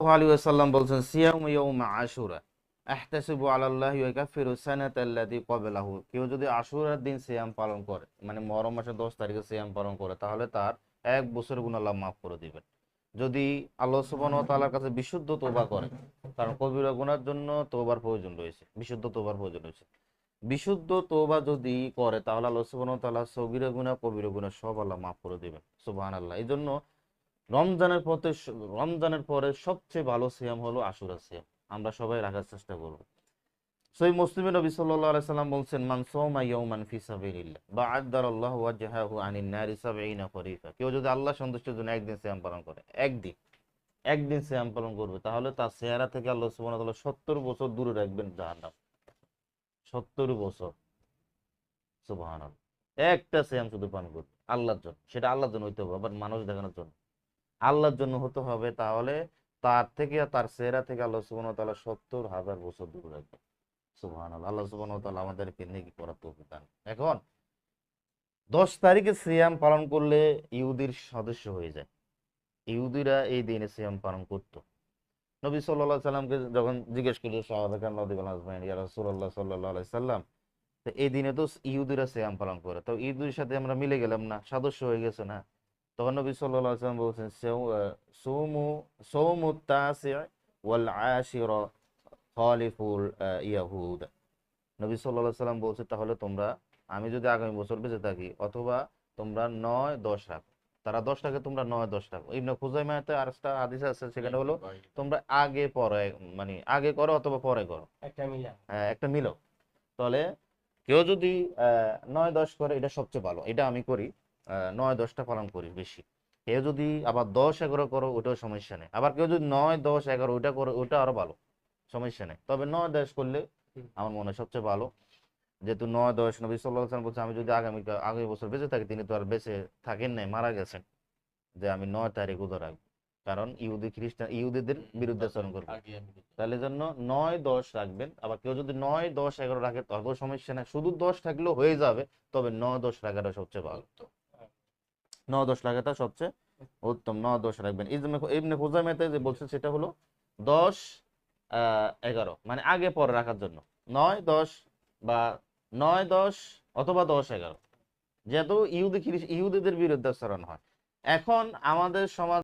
আলী বলছেন সিয়াম আশুরা, আহতাসিবু সানাতা কেউ যদি আশুরার দিন সিয়াম পালন করে মানে মাসের 10 তারিখে সিয়াম পালন করে, তাহলে তার এক বছরের গুনাহ আল্লাহ মাফ করে দিবেন। যদি আল্লাহ সুবহানাহু ওয়া তাআলার কাছে বিশুদ্ধ তওবা করে, কারণ কবিরা গুনার জন্য তওবার প্রয়োজন রয়েছে, বিশুদ্ধ তওবার প্রয়োজন রয়েছে। বিশুদ্ধ তোবা যদি করে, তাহলে আল্লাহ সুবহানাহু ওয়া তাআলা সগীরা কবিরা গুনাহ সব আল্লাহ মাফ করে দিবেন আল্লাহ এই জন্য রমজানের পথে রমজানের পরে সবচেয়ে ভালো সিয়াম হলো আশুরা সিয়াম। আমরা সবাই রাখার চেষ্টা করব। সই মুসলিমে নবী সাল্লাল্লাহু আলাইহি সাল্লাম বলছেন, মান সাওমা ইয়াওমান ফি সাবিলিল্লাহ, বা'আদারাল্লাহু ওয়াজহাহু আনিন নারি 70 খরিফা। কেউ যদি আল্লাহ সন্তুষ্টির জন্য একদিন সিয়াম পালন করে, একদিন একদিন সিয়াম পালন করবে, তাহলে তার চেহারা থেকে আল্লাহ সুবহানাহু ওয়া তাআলা 70 বছর দূরে রাখবেন জাহান্নাম। 70 বছর। সুবহানাল্লাহ। একটা সিয়াম শুধু পালন করবে আল্লাহর জন্য। সেটা আল্লাহর জন্য হইতে হবে, আবার মানুষ দেখানোর জন্য। আল্লাহর জন্য হতে হবে, তাহলে তার থেকে তার চেহারা থেকে আল্লাহ সুবহানাহু ওয়া তাআলা সত্তর হাজার বছর দূরে রাখবে সুবহানাল্লাহ, আল্লাহ সুবহানাহু ওয়া তাআলা আমাদেরকে নেকি করার দান এখন দশ তারিখে সিয়াম পালন করলে ইহুদির সদস্য হয়ে যায়। ইহুদিরা এই দিনে সিয়াম পালন করত। নবী আলাইহি সাল্লামকে যখন জিজ্ঞেস করল রাসূলুল্লাহ সাল্লাল্লাহু সাল্লাম, তো এই দিনে তো ইহুদিরা সিয়াম পালন করে। তো ইহুদির সাথে আমরা মিলে গেলাম না, সদস্য হয়ে গেছে না? তখন নবী সাল্লাল্লাহু আলাইহি সাল্লাম বলছেন সৌমু সৌমু তাসি ওয়াল আশিরা খালিফুল ইয়াহুদ। নবী সাল্লাল্লাহু সাল্লাম বলছে তাহলে তোমরা আমি যদি আগামী বছর বেঁচে থাকি অথবা তোমরা নয় দশ রাখো তারা দশ রাখে তোমরা নয় দশ রাখো। ইবনে খুজাইমাতে আর একটা হাদিস আছে সেখানে হলো তোমরা আগে পরে মানে আগে করো অথবা পরে করো। একটা মিলা হ্যাঁ, একটা মিলো তাহলে কেউ যদি আহ, নয় দশ করে এটা সবচেয়ে ভালো। এটা আমি করি। নয় দশটা পালন করি বেশি। কেউ যদি আবার দশ এগারো করো ওটাও সমস্যা নেই। আবার কেউ যদি নয় দশ এগারো ওইটা করো ওইটা আরও ভালো। সমস্যা নেই। তবে নয় দশ করলে আমার মনে হয় সবচেয়ে ভালো। যেহেতু নয় দশ নবী সাল্লাহ বলছে আমি যদি আগামী আগামী বছর বেঁচে থাকি তিনি তো আর বেঁচে থাকেন নাই মারা গেছেন যে আমি নয় তারিখ উদয় রাখব। কারণ ইহুদি খ্রিস্টান ইহুদিদের বিরুদ্ধে আচরণ করব। তাহলে জন্য নয় দশ রাখবেন। আবার কেউ যদি নয় দশ এগারো রাখে তবে সমস্যা নেই। শুধু দশ থাকলেও হয়ে যাবে তবে নয় দশ রাখাটা সবচেয়ে ভালো। নয় দশ তা সবচেয়ে উত্তম ন দশ রাখবেন ইবনে খুজাইমাতে যে বলছে সেটা হলো দশ এগারো মানে আগে পরে রাখার জন্য। নয়, দশ বা নয়, দশ অথবা দশ, এগারো। যেহেতু ইহুদি ইহুদিদের বিরুদ্ধে আচরণ হয়। এখন আমাদের সমাজ